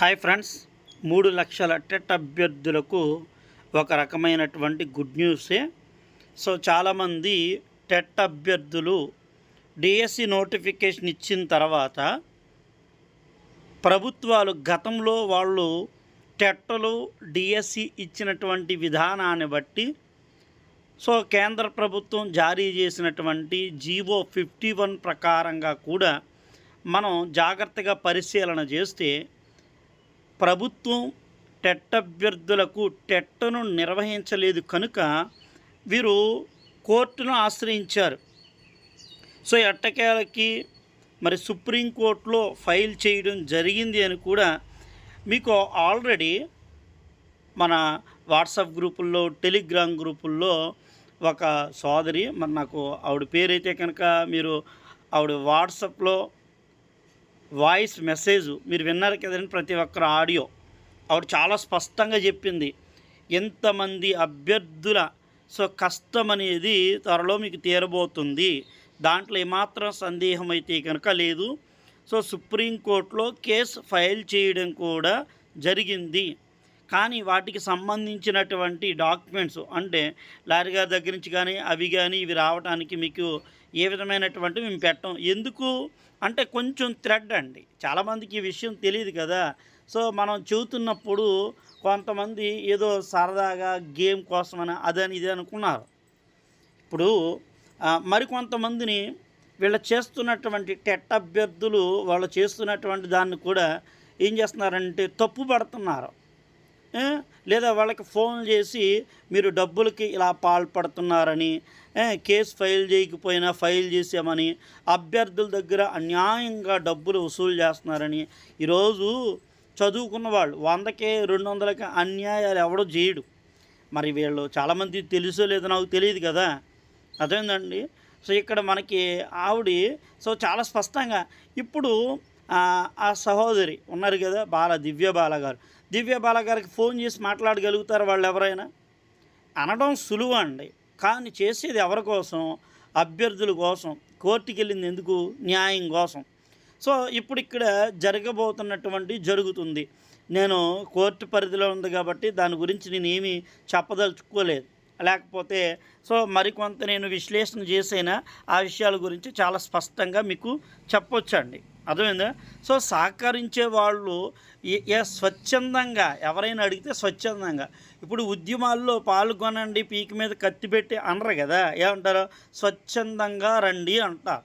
Hi friends మూడు లక్షల TET అభ్యర్థులకు ఒక రకమైనటువంటి గుడ్ న్యూసే. సో చాలామంది టెట్ అభ్యర్థులు డిఎస్సి నోటిఫికేషన్ ఇచ్చిన తర్వాత ప్రభుత్వాలు గతంలో వాళ్ళు టెట్టలు డిఎస్సి ఇచ్చినటువంటి విధానాన్ని బట్టి సో కేంద్ర ప్రభుత్వం జారీ చేసినటువంటి జీవో ఫిఫ్టీ వన్ ప్రకారంగా కూడా మనం జాగ్రత్తగా పరిశీలన చేస్తే ప్రభుత్వం టెట్ అభ్యర్థులకు టెట్టను నిర్వహించలేదు కనుక వీరు కోర్టును ఆశ్రయించారు. సో ఎట్టకేలకి మరి సుప్రీంకోర్టులో ఫైల్ చేయడం జరిగింది అని కూడా మీకు ఆల్రెడీ మన వాట్సాప్ గ్రూపుల్లో టెలిగ్రామ్ గ్రూపుల్లో ఒక సోదరి మరి నాకు ఆవిడ పేరైతే కనుక మీరు ఆవిడ వాట్సాప్లో వాయిస్ మెసేజ్ మీరు విన్నారు కదండి ప్రతి ఒక్కరు ఆడియో. ఆవిడ చాలా స్పష్టంగా చెప్పింది. ఎంతమంది అభ్యర్థుల సో కష్టం అనేది త్వరలో మీకు తీరబోతుంది. దాంట్లో ఏమాత్రం సందేహం అయితే కనుక లేదు. సో సుప్రీంకోర్టులో కేసు ఫైల్ చేయడం కూడా జరిగింది. కానీ వాటికి సంబంధించినటువంటి డాక్యుమెంట్స్ అంటే లారీ గారి దగ్గర నుంచి కానీ అవి కానీ ఇవి రావడానికి మీకు ఏ విధమైనటువంటి మేము పెట్టం. ఎందుకు? అంటే కొంచెం థ్రెడ్ అండి. చాలామందికి ఈ విషయం తెలియదు కదా. సో మనం చెబుతున్నప్పుడు కొంతమంది ఏదో సరదాగా గేమ్ కోసమని అదని ఇది అనుకున్నారు. ఇప్పుడు మరికొంతమందిని వీళ్ళు చేస్తున్నటువంటి టెట్ అభ్యర్థులు వాళ్ళు చేస్తున్నటువంటి దాన్ని కూడా ఏం చేస్తున్నారంటే తప్పు పడుతున్నారు లేదా వాళ్ళకి ఫోన్ చేసి మీరు డబ్బులకి ఇలా పాల్పడుతున్నారని కేసు ఫైల్ చేయకపోయినా ఫైల్ చేసామని అభ్యర్థుల దగ్గర అన్యాయంగా డబ్బులు వసూలు చేస్తున్నారని ఈరోజు చదువుకున్న వాళ్ళు వందకే రెండు వందలకి అన్యాయాలు ఎవడో చేయడు. మరి వీళ్ళు చాలామంది తెలుసో లేదో నాకు తెలియదు కదా. అదేందండి? సో ఇక్కడ మనకి ఆవిడ సో చాలా స్పష్టంగా ఇప్పుడు ఆ సహోదరి ఉన్నారు కదా బాల దివ్య బాల గారు. దివ్య బాలగారికి ఫోన్ చేసి మాట్లాడగలుగుతారు వాళ్ళు ఎవరైనా అనడం సులువు అండి. కానీ చేసేది ఎవరి కోసం? అభ్యర్థుల కోసం. కోర్టుకి వెళ్ళింది ఎందుకు? న్యాయం కోసం. సో ఇప్పుడు ఇక్కడ జరగబోతున్నటువంటి జరుగుతుంది. నేను కోర్టు పరిధిలో ఉంది కాబట్టి దాని గురించి నేను ఏమీ చెప్పదలుచుకోలేదు. లేకపోతే సో మరికొంత నేను విశ్లేషణ చేసైనా ఆ విషయాల గురించి చాలా స్పష్టంగా మీకు చెప్పొచ్చండి. అర్థమైందా? సో సహకరించే వాళ్ళు ఏ- ఏ స్వచ్ఛందంగా ఎవరైనా అడిగితే స్వచ్ఛందంగా. ఇప్పుడు ఉద్యమాల్లో పాల్గొనండి పీక మీద కత్తి పెట్టి అనరు కదా? ఏమంటారు? స్వచ్ఛందంగా రండి అంటారు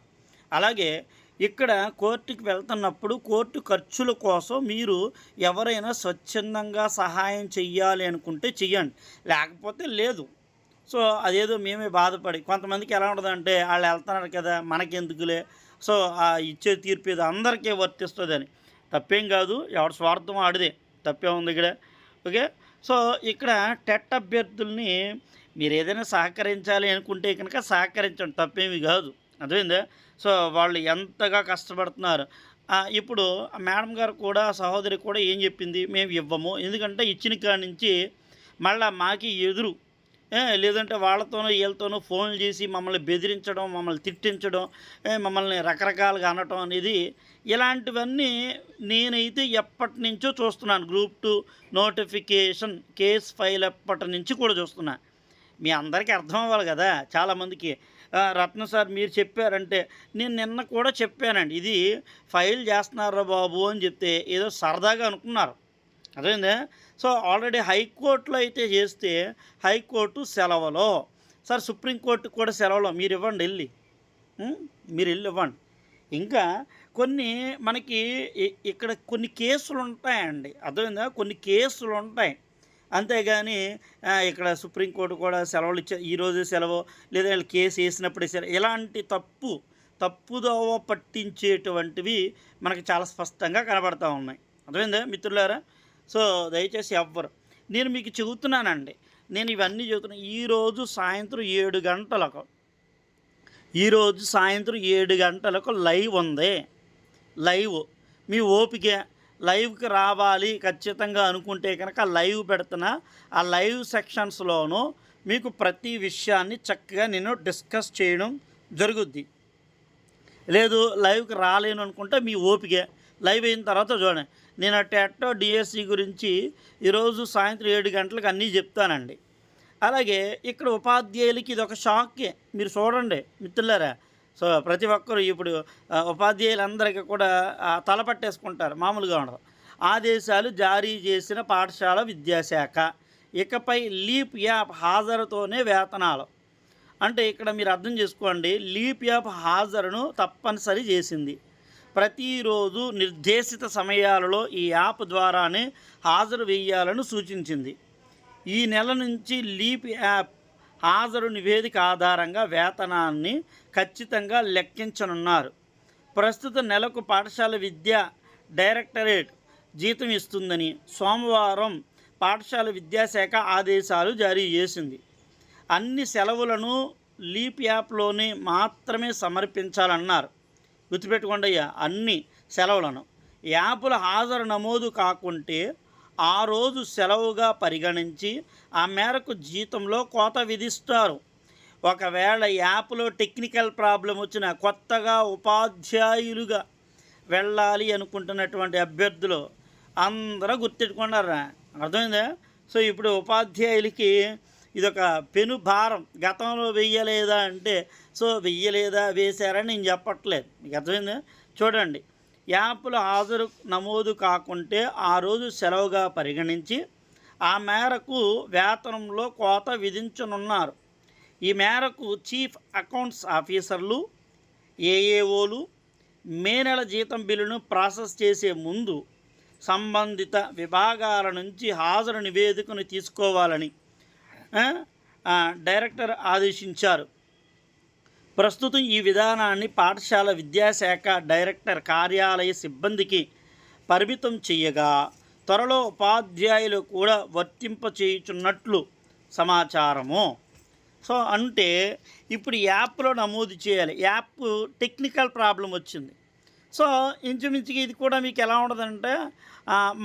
అలాగే ఇక్కడ కోర్టుకి వెళ్తున్నప్పుడు కోర్టు ఖర్చుల కోసం మీరు ఎవరైనా స్వచ్ఛందంగా సహాయం చెయ్యాలి అనుకుంటే చెయ్యండి. లేకపోతే లేదు. సో అదేదో మేమే బాధపడి కొంతమందికి ఎలా ఉంటుందంటే వాళ్ళు వెళ్తున్నారు కదా మనకెందుకులే. సో ఆ ఇచ్చే తీర్పు ఏదో అందరికీ వర్తిస్తుందని. తప్పేం కాదు ఎవరి స్వార్థం ఆడిదే. తప్పే ఉంది ఇక్కడ. ఓకే? సో ఇక్కడ టెట్ అభ్యర్థుల్ని మీరు ఏదైనా సహకరించాలి అనుకుంటే కనుక సహకరించండి తప్పేమి కాదు. అర్థమైందా? సో వాళ్ళు ఎంతగా కష్టపడుతున్నారు. ఇప్పుడు ఆ మేడం గారు కూడా సహోదరి కూడా ఏం చెప్పింది? మేము ఇవ్వము. ఎందుకంటే ఇచ్చిన కాడి నుంచి మళ్ళీ మాకి ఎదురు. లేదంటే వాళ్ళతోనో వీళ్ళతోనో ఫోన్లు చేసి మమ్మల్ని బెదిరించడం మమ్మల్ని తిట్టించడం మమ్మల్ని రకరకాలుగా అనటం అనేది ఇలాంటివన్నీ నేనైతే ఎప్పటి నుంచో చూస్తున్నాను. Group two notification case file ఎప్పటి నుంచి కూడా చూస్తున్నా. మీ అందరికీ అర్థం అవ్వాలి కదా చాలామందికి. రత్న సార్ మీరు చెప్పారంటే నేను నిన్న కూడా చెప్పానండి. ఇది ఫైల్ చేస్తున్నారా బాబు అని చెప్తే ఏదో సరదాగా అనుకున్నారు. అదేందే సో ఆల్రెడీ హైకోర్టులో అయితే చేస్తే హైకోర్టు సెలవులో. సార్ సుప్రీంకోర్టు కూడా సెలవులో. మీరు ఇవ్వండి వెళ్ళి మీరు వెళ్ళి ఇవ్వండి. ఇంకా కొన్ని మనకి ఇక్కడ కొన్ని కేసులు ఉంటాయండి. అర్థమైందా? కొన్ని కేసులు ఉంటాయి. అంతేగాని ఇక్కడ సుప్రీంకోర్టు కూడా సెలవులు ఇచ్చే ఈరోజు సెలవు లేదా వీళ్ళు కేసు వేసినప్పుడే సెలవు. ఇలాంటి తప్పు తప్పుదోవ పట్టించేటువంటివి మనకి చాలా స్పష్టంగా కనబడతా ఉన్నాయి. అర్థమైందా మిత్రులారా? సో దయచేసి ఎవ్వరు. నేను మీకు చెబుతున్నానండి. నేను ఇవన్నీ చెబుతున్నా. ఈరోజు సాయంత్రం ఏడు గంటలకు ఈరోజు సాయంత్రం ఏడు గంటలకు లైవ్ ఉంది. లైవ్. మీ ఓపిక లైవ్కి రావాలి ఖచ్చితంగా అనుకుంటే కనుక లైవ్ పెడుతున్నా. ఆ లైవ్ సెక్షన్స్లోనూ మీకు ప్రతి విషయాన్ని చక్కగా నేను డిస్కస్ చేయడం జరుగుద్ది. లేదు లైవ్కి రాలేను అనుకుంటే మీ ఓపిక లైవ్ అయిన తర్వాత చూడండి. నేను ఆ టెట్టో డిఎస్సి గురించి ఈరోజు సాయంత్రం ఏడు గంటలకు అన్నీ చెప్తానండి. అలాగే ఇక్కడ ఉపాధ్యాయులకి ఇది ఒక షాకే. మీరు చూడండి మిత్రులారా. సో ప్రతి ఒక్కరు ఇప్పుడు ఉపాధ్యాయులందరికీ కూడా తలపట్టేసుకుంటారు తల పట్టేసుకుంటారు మామూలుగా ఉండదు. ఆదేశాలు జారీ చేసిన పాఠశాల విద్యాశాఖ. ఇకపై లీప్ యాప్ హాజరుతోనే వేతనాలు. అంటే ఇక్కడ మీరు అర్థం చేసుకోండి లీప్ యాప్ హాజరును తప్పనిసరి చేసింది. ప్రతిరోజు నిర్దేశిత సమయాలలో ఈ యాప్ ద్వారానే హాజరు వేయాలని సూచించింది. ఈ నెల నుంచి లీప్ యాప్ హాజరు నివేదిక ఆధారంగా వేతనాన్ని ఖచ్చితంగా లెక్కించనున్నారు. ప్రస్తుత నెలకు పాఠశాల విద్య డైరెక్టరేట్ జీతం ఇస్తుందని సోమవారం పాఠశాల విద్యాశాఖ ఆదేశాలు జారీ చేసింది. అన్ని సెలవులను లీప్ యాప్లోనే మాత్రమే సమర్పించాలన్నారు. గుర్తుపెట్టుకోండి అయ్యా అన్ని సెలవులను. యాపుల హాజరు నమోదు కాకుంటే ఆ రోజు సెలవుగా పరిగణించి ఆ మేరకు జీతంలో కోత విధిస్తారు. ఒకవేళ యాప్లో టెక్నికల్ ప్రాబ్లం వచ్చిన కొత్తగా ఉపాధ్యాయులుగా వెళ్ళాలి అనుకుంటున్నటువంటి అభ్యర్థులు అందరూ గుర్తెట్టుకున్నారా అర్థమైందా? సో ఇప్పుడు ఉపాధ్యాయులకి ఇదొక పెను భారం. గతంలో వెయ్యలేదా అంటే సో వెయ్యలేదా వేశారని నేను చెప్పట్లేదు. మీకు అర్థమైందా? చూడండి యాప్లు హాజరు నమోదు కాకుంటే ఆ రోజు సెలవుగా పరిగణించి ఆ మేరకు వేతనంలో కోత విధించనున్నారు. ఈ మేరకు చీఫ్ అకౌంట్స్ ఆఫీసర్లు ఏఏఓలు మే నెల జీతం బిల్లును ప్రాసెస్ చేసే ముందు సంబంధిత విభాగాల నుంచి హాజరు నివేదికను తీసుకోవాలని డైరెక్టర్ ఆదేశించారు. ప్రస్తుతం ఈ విధానాన్ని పాఠశాల విద్యాశాఖ డైరెక్టర్ కార్యాలయ సిబ్బందికి పరిమితం చేయగా త్వరలో ఉపాధ్యాయులు కూడా వర్తింపచేయుచున్నట్లు సమాచారము. సో అంటే ఇప్పుడు యాప్లో నమోదు చేయాలి. యాప్ టెక్నికల్ ప్రాబ్లం వచ్చింది. సో ఇంచుమించుగా ఇది కూడా మీకు ఎలా ఉంటుందంటే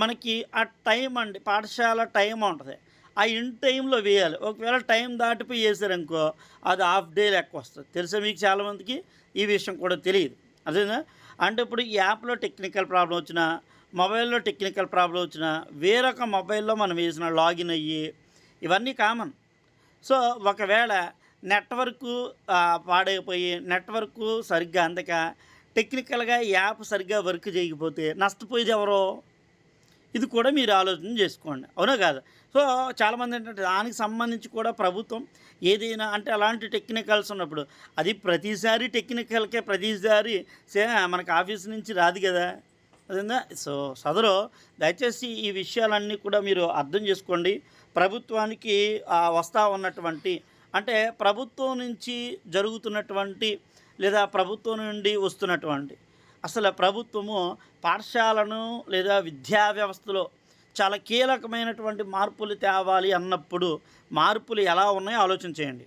మనకి ఆ టైం అండి పాఠశాల టైం ఉంటుంది. ఆ ఇన్ టైంలో వేయాలి. ఒకవేళ టైం దాటిపోయి వేసారనుకో అది హాఫ్ డే లెక్క వస్తుంది. తెలుసా మీకు చాలామందికి ఈ విషయం కూడా తెలియదు. అదేనా అంటే ఇప్పుడు ఈ యాప్లో టెక్నికల్ ప్రాబ్లం వచ్చినా మొబైల్లో టెక్నికల్ ప్రాబ్లం వచ్చినా వేరొక మొబైల్లో మనం వేసిన లాగిన్ అయ్యి ఇవన్నీ కామన్. సో ఒకవేళ నెట్వర్క్ పాడైపోయి నెట్వర్క్ సరిగ్గా అందక టెక్నికల్గా యాప్ సరిగ్గా వర్క్ చేయకపోతే నష్టపోయేది ఎవరో? ఇది కూడా మీరు ఆలోచన చేసుకోండి. అవునా కాదు? సో చాలామంది ఏంటంటే దానికి సంబంధించి కూడా ప్రభుత్వం ఏదైనా అంటే అలాంటి టెక్నికల్స్ ఉన్నప్పుడు అది ప్రతిసారి టెక్నికల్కే ప్రతిసారి సే మనకు ఆఫీస్ నుంచి రాదు కదా. అదేందా? సో సదరు దయచేసి ఈ విషయాలన్నీ కూడా మీరు అర్థం చేసుకోండి. ప్రభుత్వానికి వస్తూ వస్తా ఉన్నటువంటి అంటే ప్రభుత్వం నుంచి జరుగుతున్నటువంటి లేదా ప్రభుత్వం నుండి వస్తున్నటువంటి అసలు ప్రభుత్వము పాఠశాలను లేదా విద్యా వ్యవస్థలో చాలా కీలకమైనటువంటి మార్పులు తేవాలి అన్నప్పుడు మార్పులు ఎలా ఉన్నాయో ఆలోచన చేయండి.